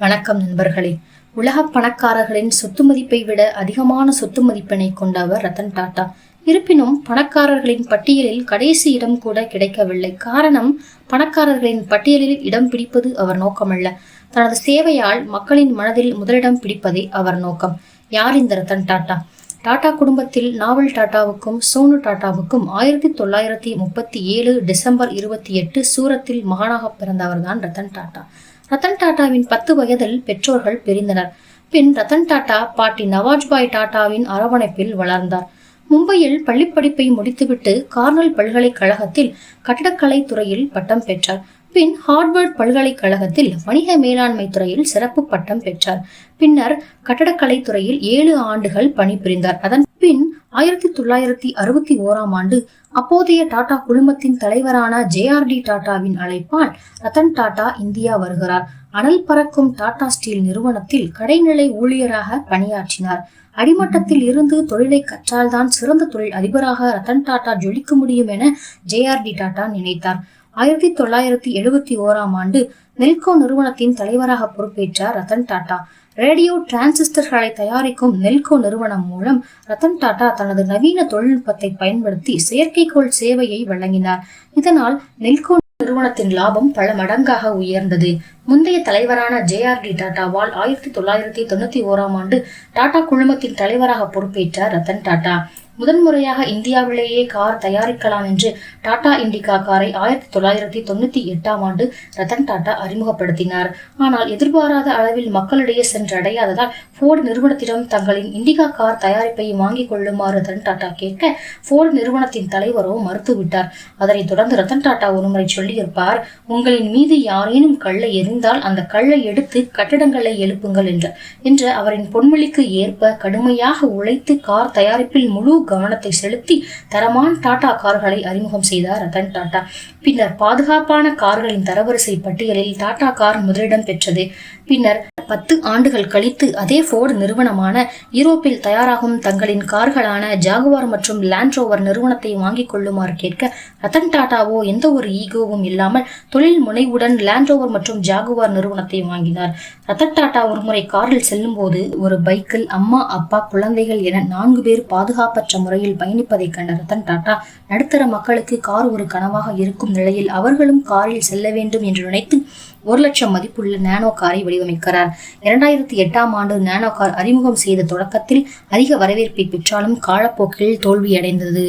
வணக்கம் நண்பர்களே. உலக பணக்காரர்களின் சொத்து மதிப்பை விட அதிகமான சொத்து மதிப்பினை கொண்டவர் ரத்தன் டாடா இருப்பினும் பணக்காரர்களின் பட்டியலில் கடைசி இடம் கூட கிடைக்கவில்லை. காரணம் பணக்காரர்களின் பட்டியலில் இடம் பிடிப்பது அவர் நோக்கமல்ல. தனது சேவையால் மக்களின் மனதில் முதலிடம் பிடிப்பதே அவர் நோக்கம். யார் இந்த ரத்தன் டாடா டாடா குடும்பத்தில் நாவல் டாட்டாவுக்கும் சோனு டாட்டாவுக்கும் ஆயிரத்தி தொள்ளாயிரத்தி முப்பத்தி ஏழு டிசம்பர் இருபத்தி எட்டு சூரத்தில் மகனாக பிறந்தவர்தான் ரத்தன் டாடா ரத்தன் டாட்டாவின் பத்து வயதில் பெற்றோர்கள் பிரிந்தனர். பின் ரத்தன் டாடா பாட்டி நவாஜ்பாய் டாட்டாவின் அரவணைப்பில் வளர்ந்தார். மும்பையில் பள்ளிப்படிப்பை முடித்துவிட்டு கார்னல் பல்கலைக்கழகத்தில் கட்டடக்கலை துறையில் பட்டம் பெற்றார். பின் ஹார்வர்ட் பல்கலைக்கழகத்தில் வணிக மேலாண்மை துறையில் சிறப்பு பட்டம் பெற்றார். பின்னர் கட்டடக்கலை துறையில் ஏழு ஆண்டுகள் பணிபுரிந்தார். அதன் பின் ஆயிரத்தி தொள்ளாயிரத்தி அறுபத்தி ஓராம் ஆண்டு அப்போதைய டாடா குழுமத்தின் தலைவரான ஜே ஆர் டி டாடாவின் அழைப்பால் ரத்தன் டாடா இந்தியா வருகிறார். அனல் பறக்கும் டாடா ஸ்டீல் நிறுவனத்தில் கடைநிலை ஊழியராக பணியாற்றினார். அடிமட்டத்தில் இருந்து தொழிலை கற்றால்தான் சிறந்த தொழில் அதிபராக ரத்தன் டாடா ஜொலிக்க முடியும் என ஜே ஆர் டி டாடா நினைத்தார். ஆயிரத்தி தொள்ளாயிரத்தி எழுபத்தி ஓராம் ஆண்டு நெல்கோ நிறுவனத்தின் தலைவராக பொறுப்பேற்றார் ரத்தன் டாடா. ரேடியோ டிரான்சிஸ்டர்களை தயாரிக்கும் நெல்கோ நிறுவனம் மூலம் ரத்தன் டாடா தனது நவீன தொழில்நுட்பத்தை பயன்படுத்தி செயற்கைக்கோள் சேவையை வழங்கினார். இதனால் நெல்கோ நிறுவனத்தின் லாபம் பல மடங்காக உயர்ந்தது. முந்தைய தலைவரான ஜே ஆர் டி டாடாவால் ஆயிரத்தி தொள்ளாயிரத்தி தொண்ணூத்தி ஓராம் ஆண்டு டாடா குழுமத்தின் தலைவராக பொறுப்பேற்றார் ரத்தன் டாடா. முதன்முறையாக இந்தியாவிலேயே கார் தயாரிக்கலாம் என்று டாடா இண்டிகா காரை ஆயிரத்தி தொள்ளாயிரத்தி தொண்ணூத்தி எட்டாம் ஆண்டு ரத்தன் டாடா அறிமுகப்படுத்தினார். ஆனால் எதிர்பாராத அளவில் மக்களிடையே சென்றடையாததால் ஃபோர்டு நிறுவனத்திடம் தங்களின் இண்டிகா கார் தயாரிப்பை வாங்கிக் கொள்ளுமாறு ரத்தன் டாடா கேட்க ஃபோர்டு நிறுவனத்தின் தலைவரோ மறுத்துவிட்டார். அதனைத் தொடர்ந்து ரத்தன் டாடா ஒருமுறை சொல்லியிருப்பார் உங்களின் மீது யாரேனும் கல்லை எரிந்தால் அந்த கல்லை எடுத்து கட்டிடங்களை எழுப்புங்கள் என்றார் என்று அவரின் பொன்மொழிக்கு ஏற்ப கடுமையாக உழைத்து கார் தயாரிப்பில் முழு கவனத்தை செலுத்தி தரமான டாடா கார்களை அறிமுகம் செய்தார் ரத்தன் டாடா. பின்னர் பாதுகாப்பான கார்களின் தரவரிசை பட்டியலில் டாடா கார் முதலிடம் பெற்றது. பின்னர் பத்து ஆண்டுகள் கழித்து அதே ஃபோர்டு நிறுவனமான யூரோப்பில் தயாராகும் தங்களின் கார்களான ஜாகுவார் மற்றும் லேண்ட்ரோவர் நிறுவனத்தை வாங்கிக் கொள்ளுமாறு கேட்க ரத்தன் டாடாவோ எந்த ஒரு ஈகோவும் இல்லாமல் தொழில் முனைவுடன் லேண்ட்ரோவர் மற்றும் ஜாகுவார் நிறுவனத்தை வாங்கினார். ரத்தன் டாடா ஒருமுறை காரில் செல்லும்போது ஒரு பைக்கில் அம்மா அப்பா குழந்தைகள் என நான்கு பேர் பாதுகாப்பற்ற முறையில் பயணிப்பதைக் கண்ட ரத்தன் டாடா நடுத்தர மக்களுக்கு கார் ஒரு கனவாக இருக்கும் நிலையில் அவர்களும் காரில் செல்ல வேண்டும் என்று நினைத்து ஒரு லட்சம் மதிப்புள்ள நானோ காரை வடிவமைக்கிறார். இரண்டாயிரத்தி எட்டாம் ஆண்டு நானோ கார் அறிமுகம் செய்த தொடக்கத்தில் அதிக வரவேற்பை பெற்றாலும் காலப்போக்கில் தோல்வியடைந்தது.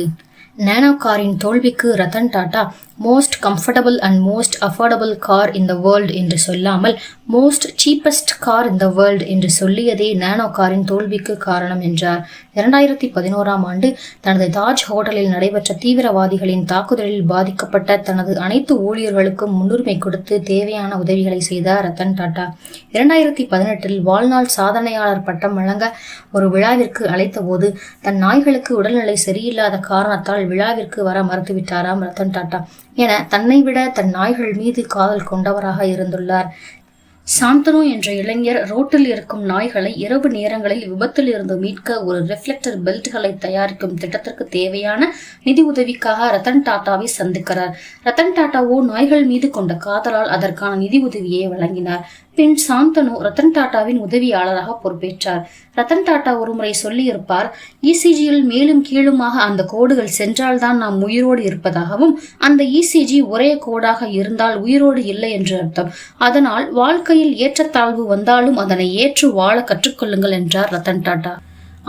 நேனோ காரின் தோல்விக்கு Ratan Tata most comfortable and most affordable car in the world என்று சொல்லாமல் most cheapest car in the world என்று சொல்லியதே நேனோ காரின் தோல்விக்கு காரணம் என்றார். இரண்டாயிரத்தி பதினோராம் ஆண்டு தனது தாஜ் ஹோட்டலில் நடைபெற்ற தீவிரவாதிகளின் தாக்குதலில் பாதிக்கப்பட்ட தனது அனைத்து ஊழியர்களுக்கும் முன்னுரிமை கொடுத்து தேவையான உதவிகளை செய்தார் ரத்தன் டாடா. இரண்டாயிரத்தி பதினெட்டில் வாழ்நாள் சாதனையாளர் பட்டம் வழங்க ஒரு விழாவிற்கு அழைத்தபோது தன் நாய்களுக்கு உடல்நிலை சரியில்லாத காரணத்தால் விழாவிற்கு வர மறுத்துவிட்டாராம் ரத்தன் டாட்டா. என தன்னை விட தன் நாய்கள் மீது காதல் கொண்டவராக இருந்துள்ளார். சாந்தனு என்ற இளைஞர் ரோட்டில் இருக்கும் நாய்களை இரவு நேரங்களில் விபத்தில் இருந்து மீட்க ஒரு ரிஃப்ளெக்டர் பெல்ட்களை தயாரிக்கும் திட்டத்திற்கு தேவையான நிதி உதவிக்காக ரத்தன் டாட்டாவை சந்திக்கிறார். ரத்தன் டாட்டாவோ நாய்கள் மீது கொண்ட காதலால் அதற்கான நிதி உதவியை வழங்கினார். பின் சாந்தனு ரத்தன் டாட்டாவின் உதவியாளராக பொறுப்பேற்றார். ரத்தன் டாட்டா ஒருமுறை சொல்லியிருப்பார் e இசிஜியில் மேலும் கீழுமாக அந்த கோடுகள் சென்றால்தான் நாம் உயிரோடு இருப்பதாகவும் அந்த இசிஜி ஒரே கோடாக இருந்தால் உயிரோடு இல்லை என்று அர்த்தம். அதனால் வாழ்க்கை வாழ்க்கையில் ஏற்றத்தாழ்வு வந்தாலும் அதனை ஏற்று வாழ கற்றுக்கொள்ளுங்கள் என்றார் ரத்தன் டாடா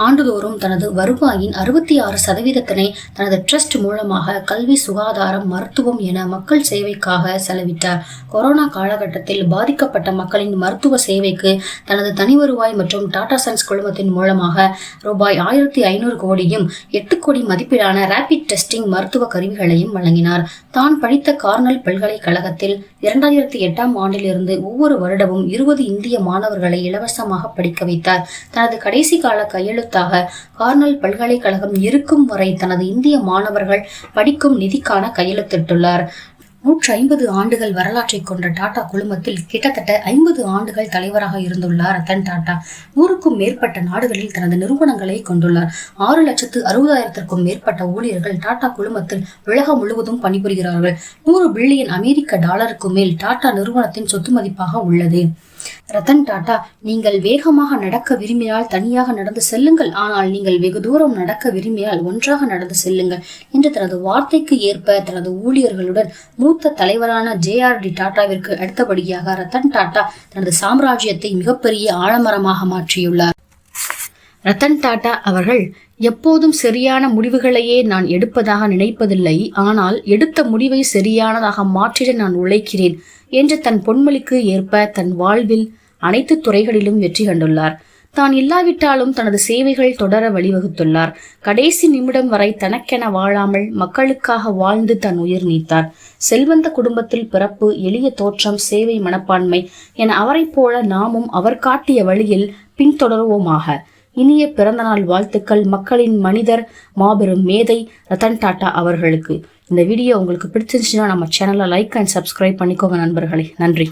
ஆண்டுதோறும் தனது வருவாயின் அறுபத்தி ஆறு சதவீதத்தினை தனது ட்ரஸ்ட் மூலமாக கல்வி சுகாதாரம் மருத்துவம் என மக்கள் சேவைக்காக செலவிட்டார். கொரோனா காலகட்டத்தில் பாதிக்கப்பட்ட மக்களின் மருத்துவ சேவைக்கு தனது தனி வருவாய் மற்றும் டாடா சன்ஸ் குழுமத்தின் மூலமாக ரூபாய் ஆயிரத்தி ஐநூறு கோடியும் எட்டு கோடி மதிப்பிலான ரேபிட் டெஸ்டிங் மருத்துவ கருவிகளையும் வழங்கினார். தான் படித்த கார்னல் பல்கலைக்கழகத்தில் இரண்டாயிரத்தி எட்டாம் ஆண்டிலிருந்து ஒவ்வொரு வருடமும் இருபது இந்திய மாணவர்களை இலவசமாக படிக்க வைத்தார். தனது கடைசி கால கையெழுத்து கையெழுத்தாக கார்னல் பல்கலைக்கழகம் இருக்கும் வரை தனது இந்திய மாணவர்கள் படிக்கும் நிதிக்கான கையெழுத்திட்டுள்ளார். நூற்றி ஐம்பது ஆண்டுகள் வரலாற்றை கொண்ட டாடா குழுமத்தில் கிட்டத்தட்ட ஐம்பது ஆண்டுகள் தலைவராக இருந்துள்ளார் ரத்தன் டாடா. நூறுக்கும் மேற்பட்ட நாடுகளில் தனது நிறுவனங்களை கொண்டுள்ளார். ஆறு லட்சத்து அறுபதாயிரத்திற்கும் மேற்பட்ட ஊழியர்கள் டாடா குழுமத்தில் உலகம் முழுவதும் பணிபுரிகிறார்கள். நூறு பில்லியன் அமெரிக்க டாலருக்கு மேல் டாடா நிறுவனத்தின் சொத்து மதிப்பாக உள்ளது. ரத்தன் டாடா நீங்கள் வேகமாக நடக்க விரும்பினால் தனியாக நடந்து செல்லுங்கள். ஆனால் நீங்கள் வெகு தூரம் நடக்க விரும்பினால் ஒன்றாக நடந்து செல்லுங்கள் என்று தனது வார்த்தைக்கு ஏற்ப தனது ஊழியர்களுடன் மூத்த தலைவரான ஜே ஆர் டி டாட்டாவிற்கு அடுத்தபடியாக ரத்தன் டாடா தனது சாம்ராஜ்யத்தை மிகப்பெரிய ஆழமரமாக மாற்றியுள்ளார். ரத்தன் டாடா அவர்கள் எப்போதும் சரியான முடிவுகளையே நான் எடுப்பதாக நினைப்பதில்லை. ஆனால் எடுத்த முடிவை சரியானதாக மாற்றிட நான் உழைக்கிறேன் என்று தன் பொன்மொழிக்கு ஏற்ப தன் வாழ்வில் அனைத்து துறைகளிலும் வெற்றி கண்டுள்ளார். தான் இல்லாவிட்டாலும் தனது சேவைகள் தொடர வழிவகுத்துள்ளார். கடைசி நிமிடம் வரை தனக்கென வாழாமல் மக்களுக்காக வாழ்ந்து தன் உயிர் நீத்தார். செல்வந்த குடும்பத்தில் பிறப்பு எளிய தோற்றம் சேவை மனப்பான்மை என அவரைப் போல நாமும் அவர் காட்டிய வழியில் பின்தொடருவோமாக. இனிய பிறந்தநாள் வாழ்த்துக்கள் மக்களின் மனிதர் மாபெரும் மேதை ரத்தன் டாட்டா அவர்களுக்கு. இந்த வீடியோ உங்களுக்கு பிடிச்சிருந்துச்சுன்னா நம்ம சேனலை லைக் அண்ட் சப்ஸ்கிரைப் பண்ணிக்கோங்க நண்பர்களே. நன்றி.